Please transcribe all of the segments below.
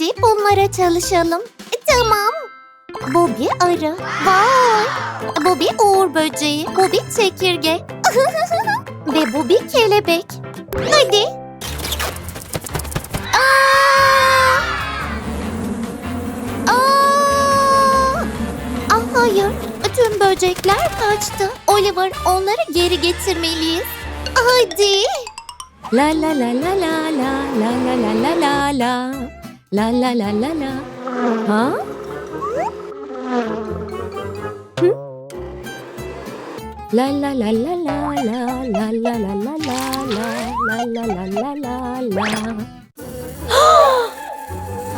Hadi bunlara çalışalım. E, Tamam. Bir arı. Vay. Bir uğur böceği. Bir çekirge. Ve bir kelebek. Hadi. Aa! Aa! Ah hayır. Tüm böcekler kaçtı. Oliver onları geri getirmeliyiz. Hadi. La la la la la la la la la la la la La la la la la Ha? Hı? La la la la la la la la la la la la la la la la la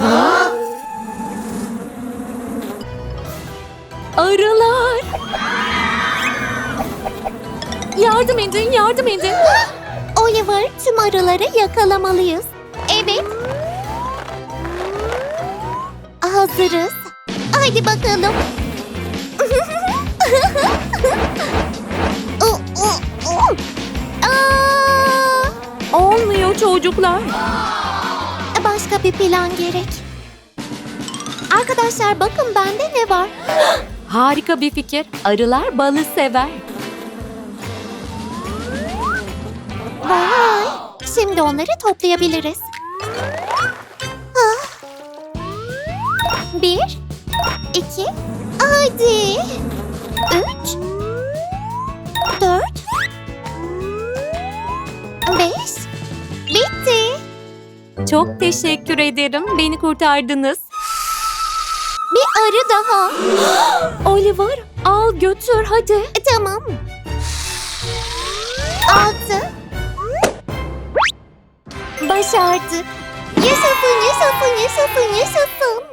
Ha? Arılar! Yardım edin, yardım edin. Oliver tüm arıları yakalamalıyız. Evet. Hazırız. Hadi bakalım. Olmuyor çocuklar. Başka bir plan gerek. Arkadaşlar bakın bende ne var? Harika bir fikir. Arılar balı sever. Vay! Şimdi onları toplayabiliriz. Bir, iki, hadi. Üç, dört, beş, bitti. Çok teşekkür ederim. Beni kurtardınız. Bir arı daha. Oliver, al götür hadi. E, Tamam. Altı. Başardık. Yaşasın, yaşasın, yaşasın, yaşasın.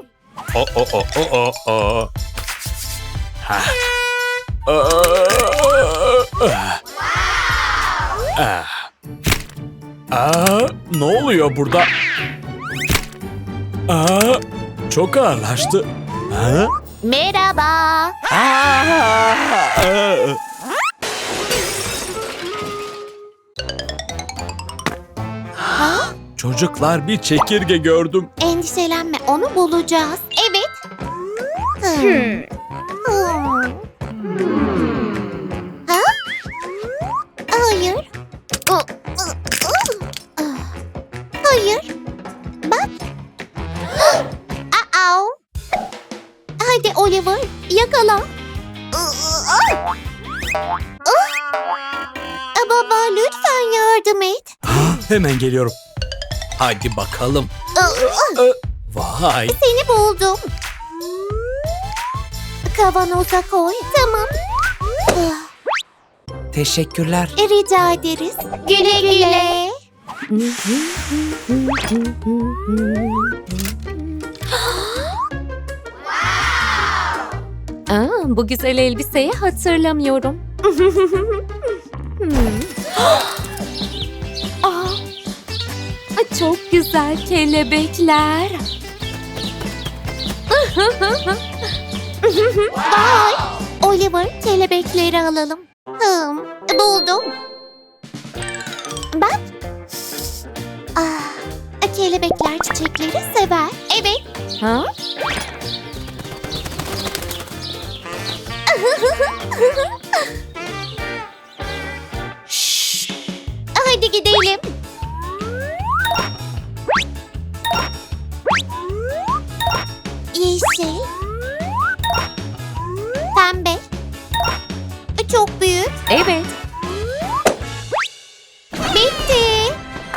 O o o o o o. Ha. Aa, ah. Aa, ne oluyor burada? Aa, çok ağırlaştı. Ha? Merhaba. Aa, aa. Çocuklar bir çekirge gördüm. Endişelenme, onu bulacağız. Evet. Hmm. Hmm. Ha? Hayır. Ah. Hayır. Bak. Aa. Hadi Oliver, yakala. Ah. Ah. Baba lütfen yardım et. Hemen geliyorum. Hadi bakalım. Ah. Vay. Seni buldum. Kavanoza koy. Tamam. Teşekkürler. Rica ederiz. Güle güle. Aa, bu güzel elbiseyi hatırlamıyorum. Hmm. Çok güzel kelebekler. Vay. Oliver kelebekleri alalım. Hmm, buldum. Bak. Ah, kelebekler çiçekleri sever. Evet. Ha?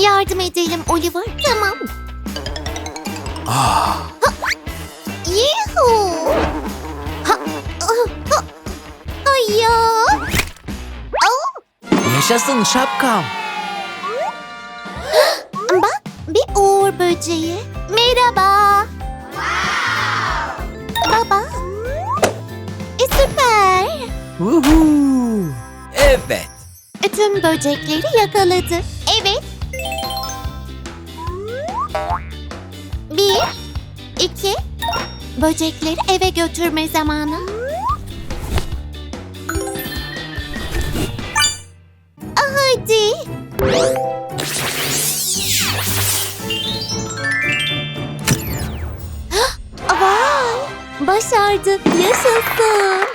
Yardım edelim Oliver. Tamam. Ah, Yuhu. Ha, ha. Ay ya. Oh, Yaşasın şapkam. bak bir uğur böceği. Merhaba. Baba. E, süper. Vuhuu. Evet. Tüm böcekleri yakaladı. Evet. Bir, iki, böcekleri eve götürme zamanı. Ah, Hadi. Hah, Vay, başardık. Yaşasın.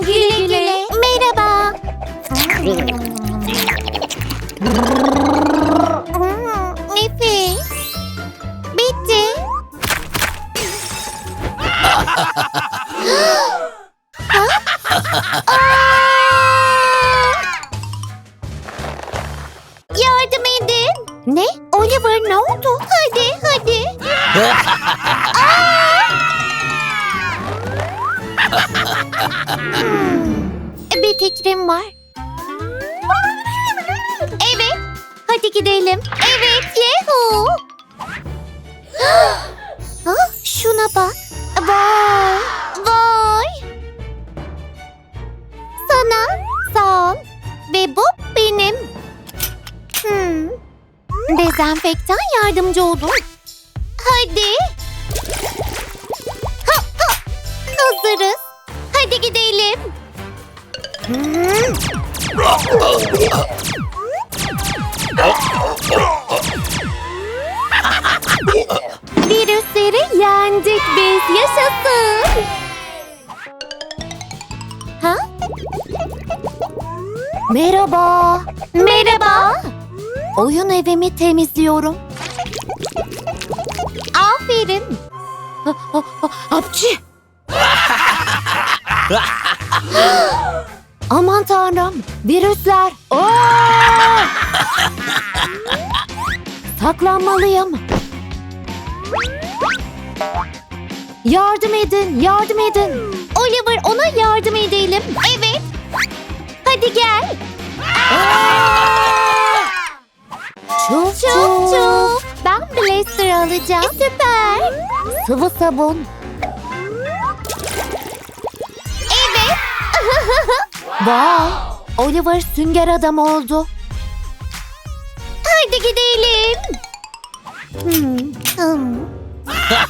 Güle güle. Bir fikrim var. Evet. Hadi gidelim. Evet. Yehu. ha, şuna bak. Vay. Vay. Sana sağ ol. Ve bu benim. Hmm. Dezenfektan yardımcı olur. Hadi. Hazırız. Hadi gidelim. Virüsleri yendik biz. Yaşasın. Ha? Merhaba. Merhaba. Oyun evimi temizliyorum. Aferin. Hapçı. Aman tanrım. Virüsler. Aa! Saklanmalıyım. Yardım edin, yardım edin. Oliver ona yardım edelim. Evet. Hadi gel. Çuf çuf çuf. Ben blaster alacağım. süper. Sıvı sabun. Vay. Oliver sünger adam oldu. Hadi gidelim. Hmm. Hmm.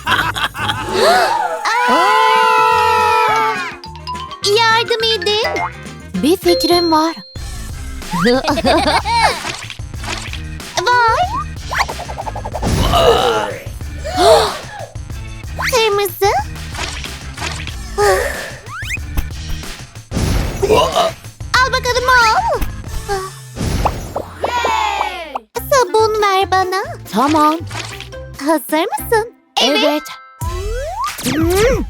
Aa! Yardım edin. Bir fikrim var. Vay. Kırmızı. Tamam. Hazır mısın? Evet. Hmm.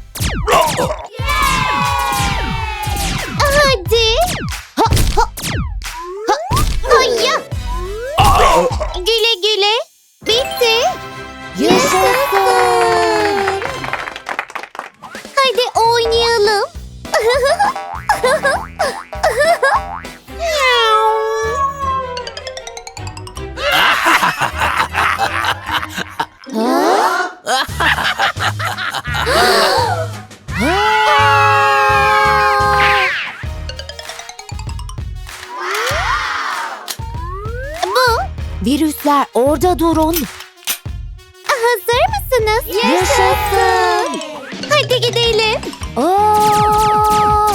Orada durun. Hazır mısınız? Yaşasın. Hadi gidelim. Aa!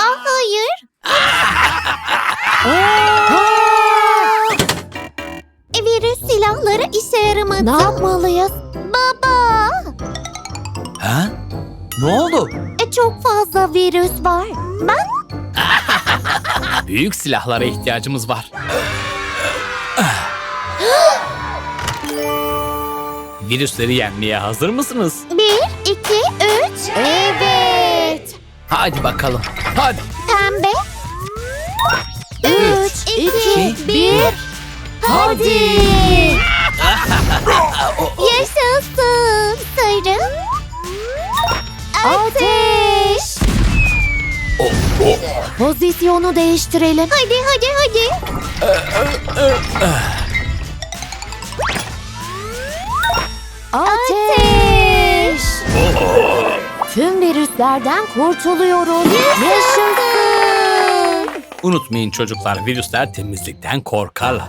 Ah hayır. Aa! E, Virüs silahları işe yaramadı. Ne yapmalıyız? Baba. Ha? Ne oldu? E, çok fazla virüs var. Ben Büyük silahlara ihtiyacımız var. Virüsleri yenmeye hazır mısınız? bir, iki, üç. Evet. Hadi bakalım. Hadi. Pembe. Üç, iki, iki, bir. Hadi. Yaşasın. Sarı. Ateş. Pozisyonu değiştirelim. Hadi hadi hadi. Ateş! Tüm virüslerden kurtuluyoruz. Yaşasın! Unutmayın çocuklar virüsler temizlikten korkarlar.